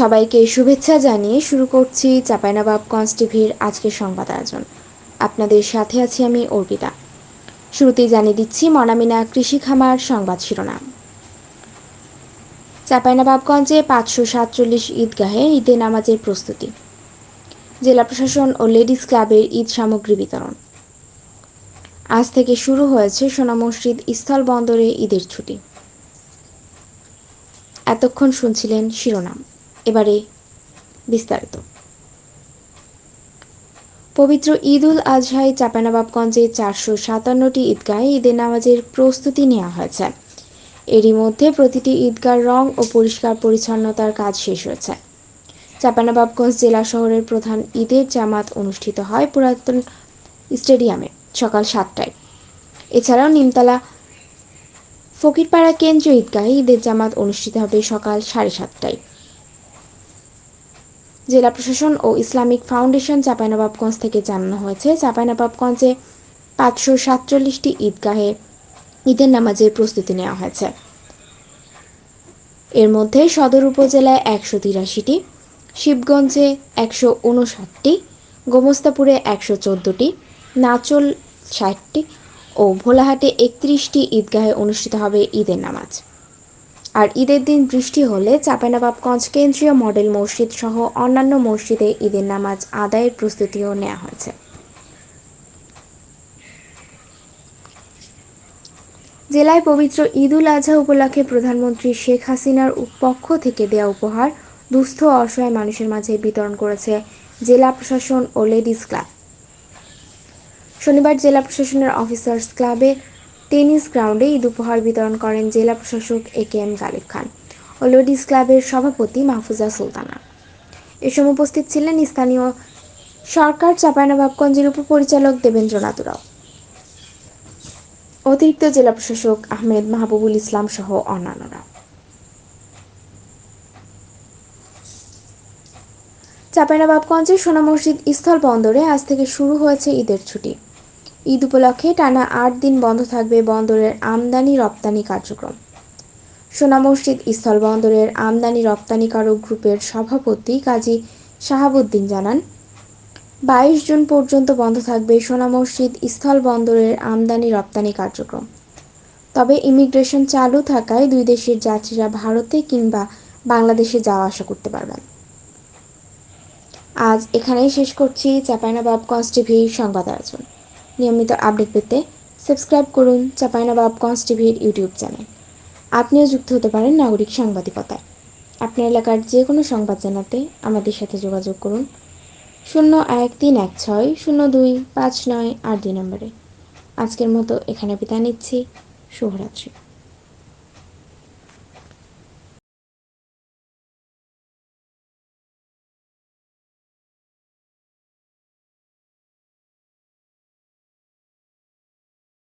সবাইকে শুভেচ্ছা জানিয়ে শুরু করছি চাঁপাইনবাবগঞ্জ টিভির আজকের সংবাদ আয়োজন। আপনাদের সাথে আছি আমি অর্পিতা। শুরুতেই জানিয়ে দিচ্ছি মনামিনা কৃষি খামার সংবাদ শিরোনাম। চাঁপাইনবাবগঞ্জে পাঁচশো সাতচল্লিশ ঈদগাহে ঈদে নামাজের প্রস্তুতি। জেলা প্রশাসন ও লেডিস ক্লাবের ঈদ সামগ্রী বিতরণ। আজ থেকে শুরু হয়েছে সোনা মসজিদ স্থল বন্দরে ঈদের ছুটি। এতক্ষণ শুনছিলেন শিরোনাম। এবারে বিস্তারিত। পবিত্র ঈদ উল আজহায় চাঁপাইনবাবগঞ্জে চারশো সাতান্নটি ঈদগাহে ঈদের নামাজের প্রস্তুতি নেওয়া হয়েছে। এরই মধ্যে প্রতিটি ঈদগার রং ও পরিষ্কার পরিচ্ছন্নতার কাজ শেষ হয়েছে। চাঁপাইনবাবগঞ্জ জেলা শহরের প্রধান ঈদের জামাত অনুষ্ঠিত হয় পুরাতন স্টেডিয়ামে সকাল সাতটায়। এছাড়াও নিমতলা ফকিরপাড়া কেন্দ্রীয় ঈদগাহে ঈদের জামাত অনুষ্ঠিত হবে সকাল সাড়ে সাতটায়। জেলা প্রশাসন ও ইসলামিক ফাউন্ডেশন চাঁপাইনবাবগঞ্জ থেকে জানানো হয়েছে, চাঁপাইনবাবগঞ্জে পাঁচশো সাতচল্লিশটি ঈদগাহে ঈদের নামাজের প্রস্তুতি নেওয়া হয়েছে। এর মধ্যে সদর উপজেলায় একশো তিরাশিটি, শিবগঞ্জে একশো উনষাটটি গোমস্তাপুরে একশো চোদ্দোটি, নাচল ষাটটি ও ভোলাহাটে একত্রিশটি ঈদগাহে অনুষ্ঠিত হবে ঈদের নামাজ। আর ঈদের দিন বৃষ্টি হলে চাঁপাইনবাবগঞ্জ কেন্দ্রীয় মডেল মসজিদ সহ অন্যান্য মসজিদে ঈদের নামাজ আদায়ের প্রস্তুতিও নেওয়া হয়েছে। জেলায় পবিত্র ঈদ উল আজহা উপলক্ষে প্রধানমন্ত্রী শেখ হাসিনার পক্ষ থেকে দেয়া উপহার দুস্থ অসহায় মানুষের মাঝে বিতরণ করেছে জেলা প্রশাসন ও লেডিস ক্লাব। শনিবার জেলা প্রশাসনের অফিসার্স ক্লাবে টেনিস গ্রাউন্ডে ঈদ উপহার বিতরণ করেন জেলা প্রশাসক A K M Galib Khan O ladies ক্লাবের সভাপতি মাহফুজা সুলতানা। এ সময় উপস্থিত ছিলেন স্থানীয় সরকার চাঁপাইনবাবগঞ্জের উপপরিচালক দেবেন্দ্রনাথ রাও অতিরিক্ত জেলা প্রশাসক আহমেদ মাহবুবুল ইসলাম সহ অন্যান্যরা। চাঁপাইনবাবগঞ্জের সোনা মসজিদ স্থল বন্দরে আজ থেকে শুরু হয়েছে ঈদের ছুটি। ঈদ উপলক্ষে টানা আট দিন বন্ধ থাকবে বন্দরের আমদানি রপ্তানি কার্যক্রম। সোনা মসজিদ স্থল বন্দরের আমদানি রপ্তানিকারক গ্রুপের সভাপতি কাজী শাহাবুদ্দিন জানান, বাইশ জুন পর্যন্ত বন্ধ থাকবে সোনা মসজিদ স্থল বন্দরের আমদানি রপ্তানি কার্যক্রম। তবে ইমিগ্রেশন চালু থাকায় দুই দেশের যাত্রীরা ভারতে কিংবা বাংলাদেশে যাওয়া আসা করতে পারবেন। আজ এখানেই শেষ করছি। চাঁপাইনবাবগঞ্জ টিভির সংবাদ আয়োজন। নিয়মিত আপডেট পেতে সাবস্ক্রাইব করুন চাপাইনবাবগঞ্জ টিভির ইউটিউব চ্যানেল। আপনিও যুক্ত হতে পারেন নাগরিক সাংবাদিকতায়। আপনার এলাকার যে কোনো সংবাদ জানাতে আমাদের সাথে যোগাযোগ করুন শূন্য এক তিন এক ছয় শূন্য দুই পাঁচ নয় আট দুই নম্বরে। আজকের মতো এখানে বিদায় নিচ্ছি। শুভরাত্রি।